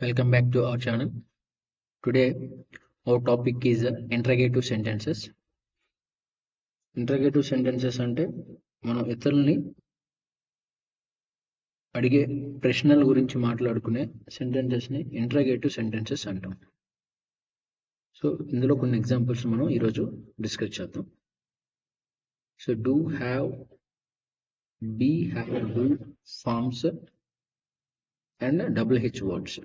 Welcome back to our channel. Today, our topic is interrogative sentences. Interrogative sentences అంటే మనం ఇతరుల్ని అడిగే ప్రశ్నల గురించి మాట్లాడుకునే సెంటెన్సెస్ని ఇంట్రగేటివ్ సెంటెన్సెస్ అంటాం సో ఇందులో కొన్ని ఎగ్జాంపుల్స్ మనం ఈరోజు డిస్కస్ చేద్దాం so do have be have do forms and double H words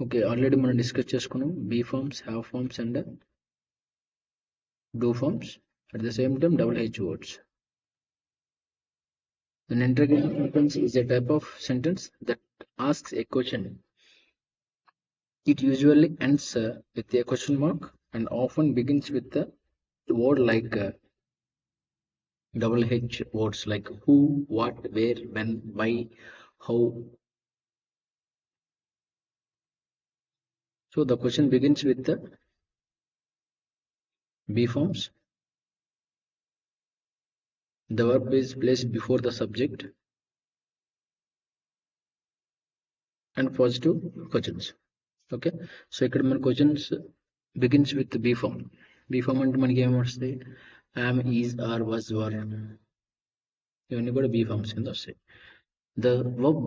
okay already మనం డిస్కస్ చేసుకున్నాం be forms have forms and do forms at the same time double H words. An interrogative sentence is a type of sentence that asks a question. It usually ends uh, with a question mark and often begins with the word like uh, double H words like who, what, where, when, why, how. So the question begins with the B forms the verb is placed before the subject and positive questions okay so ఇక్కడ మన questions begins with be form be form అంటే మనకి ఏం వస్తాయి am is are was were ఇవన్నీ కూడా be forms కింద వస్తాయి the verb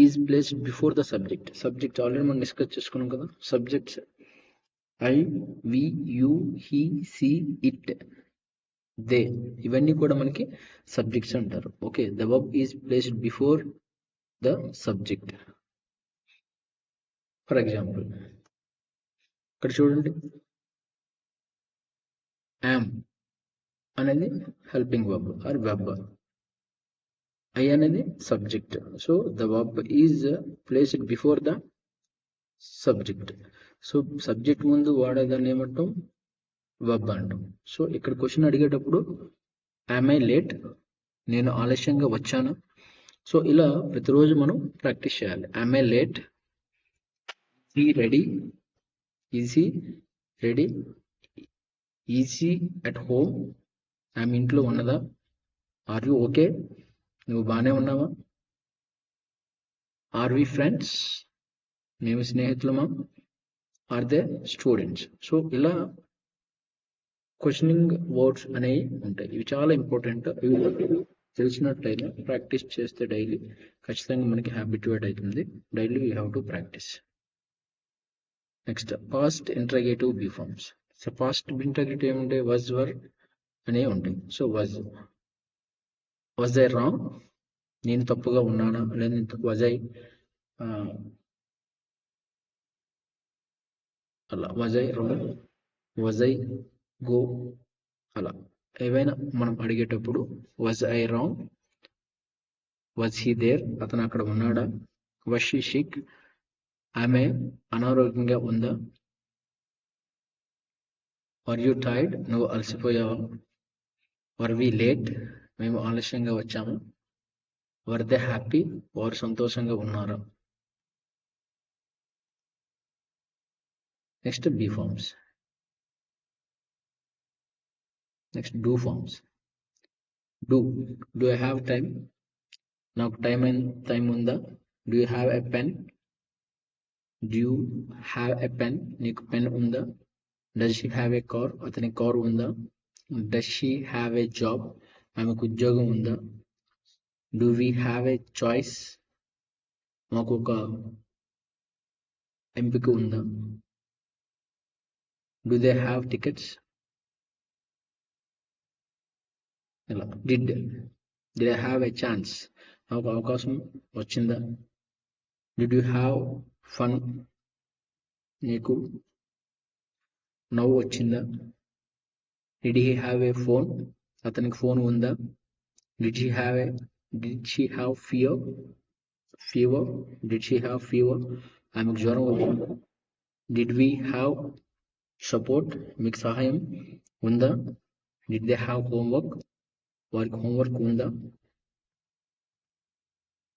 is placed before the subject subject already మనం డిస్కస్ చేసుకున్నాం కదా. Subjects I we you he she it they ఇవన్నీ కూడా మనకి సబ్జెక్ట్స్ అంటారు. Okay the verb is placed before the subject for example ఇక్కడ చూడండి. యామ్ అనేది helping verb or verb I అనేది subject so the verb is placed before the subject so subject ముందు వాడేదాన్ని ఏమంటాం? వబ్ అంటాం. సో ఇక్కడ క్వశ్చన్ అడిగేటప్పుడు ఐ లేట్ నేను ఆలస్యంగా వచ్చాను? సో ఇలా ప్రతిరోజు మనం ప్రాక్టీస్ చేయాలి. యామ్ ఐ లేట్ ఈ ready is he ready is he at home I'm ఇంట్లో ఉన్నదా? ఆర్ యూ ఓకే నువ్వు బాగానే ఉన్నావా? ఆర్ వి ఫ్రెండ్స్ మేము స్నేహితులమా? ఆర్ దే స్టూడెంట్స్ సో ఇలా క్వశ్చనింగ్ వర్డ్స్ అనేవి ఉంటాయి. ఇవి చాలా ఇంపార్టెంట్ ఇవి తెలిసినట్లయితే ప్రాక్టీస్ చేస్తే డైలీ ఖచ్చితంగా మనకి హ్యాబిట్యుయేట్ అవుతుంది. Daily you have to practice next past interrogative be forms so past interrogative ఏముంటాయి వజ్ వర్ అనేవి ఉంటాయి. So was was I wrong నేను తప్పుగా ఉన్నానా? లేదా వజ్ ఐ అలా was I wrong was I go అలా. ఏవైనా మనం అడిగేటప్పుడు was I wrong was he there అతను అక్కడ ఉన్నాడా? వజ్ షీ షిక్ ఆమె అనారోగ్యంగా ఉందా? Were you tired? నువ్వు అలసిపోయావా? వర్ వి లేట్? మేము ఆలస్యంగా వచ్చాము. వర్ దే హ్యాపీ వారు సంతోషంగా ఉన్నారా? Next be forms next do forms do do I have time నాకు టైం అయిన టైం ఉందా? Do you have a pen do you have a pen నీకు పెన్ ఉందా? Does she have a car అతని car ఉందా? Does she have a job ఆమెకు ఉద్యోగం ఉందా? Do we have a choice మాకు ఒక ఎంపిక ఉందా? డూ దే హ్యావ్ టికెట్స్ ఇలా డిడ్ డి ఐ హ్యావ్ ఎ ఛాన్స్ నాకు అవకాశం వచ్చిందా? డిడ్ యూ హ్యావ్ ఫన్ నీకు నవ్వు వచ్చిందా? Did he have a phone అతనికి ఫోన్ ఉందా? Did she have a did she have fever fever did she have fever ఆమెకు జ్వరం వచ్చిందా. డిడ్ వీ హ్యావ్ సపోర్ట్ మీకు సహాయం ఉందా? డిడ్ దే హ్యావ్ హోంవర్క్ వారికి హోంవర్క్ ఉందా?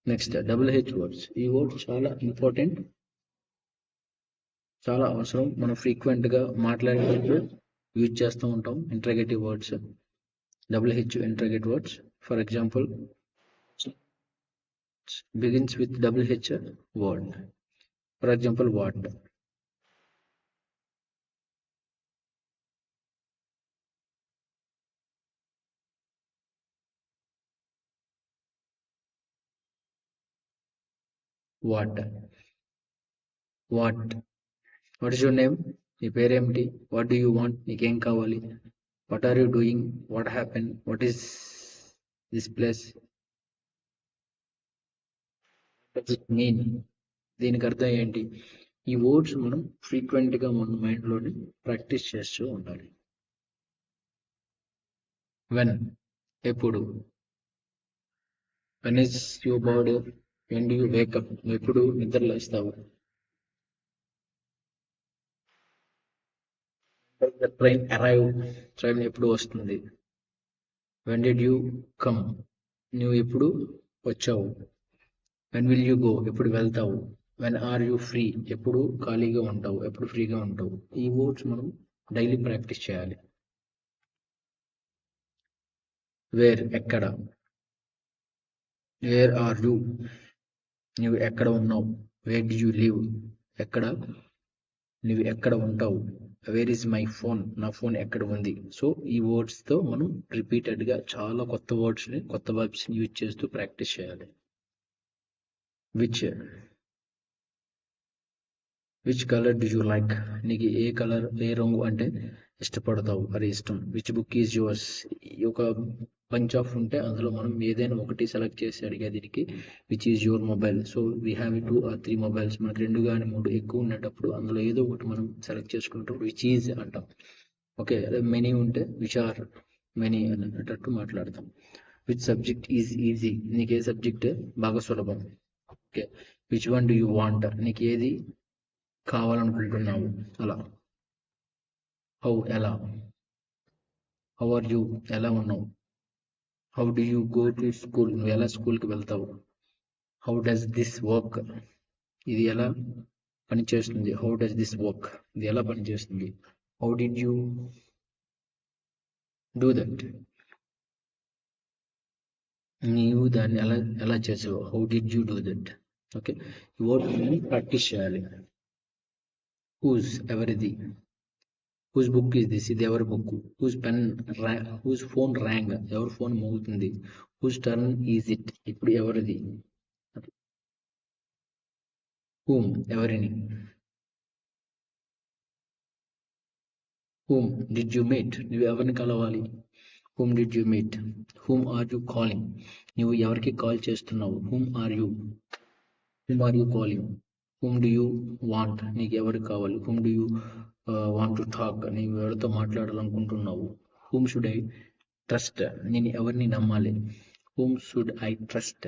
నెక్స్ట్ డబుల్ హెచ్ వర్డ్స్ ఈ వర్డ్ చాలా ఇంపార్టెంట్ చాలా అవసరం. మనం ఫ్రీక్వెంట్గా మాట్లాడేటప్పుడు యూజ్ చేస్తూ ఉంటాం. Interrogative words Double H interrogative words for example begins with double H word. For example what what what what is your name నీ పేరేమిటి వాట్ డూ యూ వాంట్ నీకేం కావాలి what are you doing what happen what is this place mean దీనికి అర్థం ఏంటి? ఈ words మనం ఫ్రీక్వెంట్గా మన మైండ్లోని ప్రాక్టీస్ చేస్తూ ఉండాలి. వెన్ ఎప్పుడు? When is your body when you wake up ఎప్పుడు నిద్రలేస్తావు ద ట్రైన్ అరైవ్ ట్రైన్ ఎప్పుడు వస్తుంది? వెన్ డిడ్ యూ కమ్ నువ్వు ఎప్పుడు వచ్చావు? వెన్ విల్ యూ గో ఎప్పుడు వెళ్తావు? వెన్ ఆర్ యూ ఫ్రీ ఎప్పుడు ఖాళీగా ఉంటావు? ఎప్పుడు ఫ్రీగా ఉంటావు? ఈ వర్డ్స్ మనం డైలీ ప్రాక్టీస్ చేయాలి. వేర్ ఎక్కడ? వేర్ ఆర్ యూ నువ్వు ఎక్కడ ఉన్నావు? వేర్ డి యూ లీవ్ ఎక్కడ నువ్వు ఎక్కడ ఉంటావు? వేర్ ఇస్ మై ఫోన్ నా ఫోన్ ఎక్కడ ఉంది? సో ఈ వర్డ్స్తో మనం రిపీటెడ్గా చాలా కొత్త వర్డ్స్ని కొత్త వర్బ్స్ని యూజ్ చేస్తూ ప్రాక్టీస్ చేయాలి. Which which colour do you like నీకు ఏ కలర్ ఏ రంగు అంటే ఇష్టపడతావు? మరి ఇష్టం. విచ్ బుక్ ఈజ్ యువర్స్ ఒక బంచ్ ఆఫ్ ఉంటే అందులో మనం ఏదైనా ఒకటి సెలెక్ట్ చేసి అడిగే దీనికి which is your mobile so we have two or three mobiles మనకి రెండు కానీ మూడు ఎక్కువ ఉండేటప్పుడు అందులో ఏదో ఒకటి మనం సెలెక్ట్ చేసుకున్నప్పుడు విచ్ ఈజ్ అంటాం. ఓకే మెనీ ఉంటే విచ్ ఆర్ మెనీ అనేటట్టు మాట్లాడతాం. విచ్ సబ్జెక్ట్ ఈజ్ ఈజీ నీకు ఏ సబ్జెక్ట్ బాగా సులభం okay which one do you want నీకు ఏది కావాలనుకుంటున్నావు. అలా. హౌ ఎలా? How are you? ఎలా ఉన్నావు? How do you go to school? నువ్వు ఎలా స్కూల్కి వెళ్తావు? How does this work? ఇది ఎలా పనిచేస్తుంది? How does this work? ఇది ఎలా పనిచేస్తుంది? How did you do that? నీవు దాన్ని ఎలా ఎలా చేసావు? How did you do that? Okay. ఈ వర్డ్ ప్రాక్టీస్ చేయాలి. హూజ్ ఎవరిది హూజ్ బుక్ ఇస్ దిస్ ఇది ఎవరి book whose pen whose phone rang ఎవరి ఫోన్ మోగుతుంది? హూజ్ టర్న్ ఈజ్ ఇట్ ఇప్పుడు ఎవరిది? హూమ్ ఎవరిని? హూమ్ డిడ్ యు మీట్ నువ్వు ఎవరిని కలవాలి? Whom did you meet whom are you calling నువ్వు ఎవరికి కాల్ చేస్తున్నావు? Whom are you whom are you calling whom do you want నీకు ఎవరు కావాలి whom do you want to talk నీవు ఎవరితో మాట్లాడాలనుకుంటున్నావు? హూమ్ షుడ్ ఐ ట్రస్ట్ నేను ఎవరిని నమ్మాలి? Whom should I trust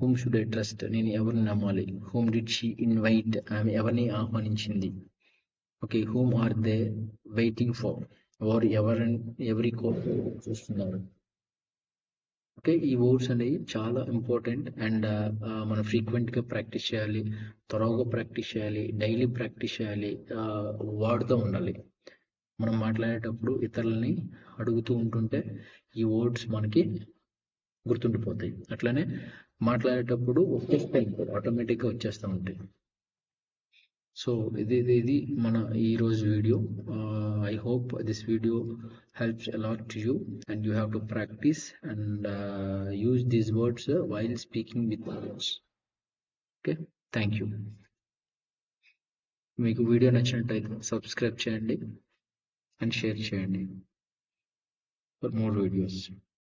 whom should I trust నేను ఎవరిని నమ్మాలి? హూమ్ డిడ్ షీ ఇన్వైట్ ఆమె ఎవరిని ఆహ్వానించింది? Okay whom are they waiting for వారు ఎవరిని ఎవరి కోసం చూస్తున్నారు? ఓకే ఈ వర్డ్స్ అనేవి చాలా ఇంపార్టెంట్. అండ్ మనం ఫ్రీక్వెంట్గా ప్రాక్టీస్ చేయాలి త్వరగా ప్రాక్టీస్ చేయాలి డైలీ ప్రాక్టీస్ చేయాలి వాడుతూ ఉండాలి. మనం మాట్లాడేటప్పుడు ఇతరులని అడుగుతూ ఉంటుంటే ఈ వర్డ్స్ మనకి గుర్తుండిపోతాయి. అట్లనే మాట్లాడేటప్పుడు వచ్చేస్తాయి ఆటోమేటిక్గా వచ్చేస్తూ ఉంటాయి. సో ఇది ఇది ఇది మన ఈ రోజు video I hope this video helps a lot to you and you have to practice and uh, use these words uh, while speaking with others okay thank you మీకు వీడియో నచ్చినట్టయితే సబ్స్క్రైబ్ చేయండి and share చేయండి for more videos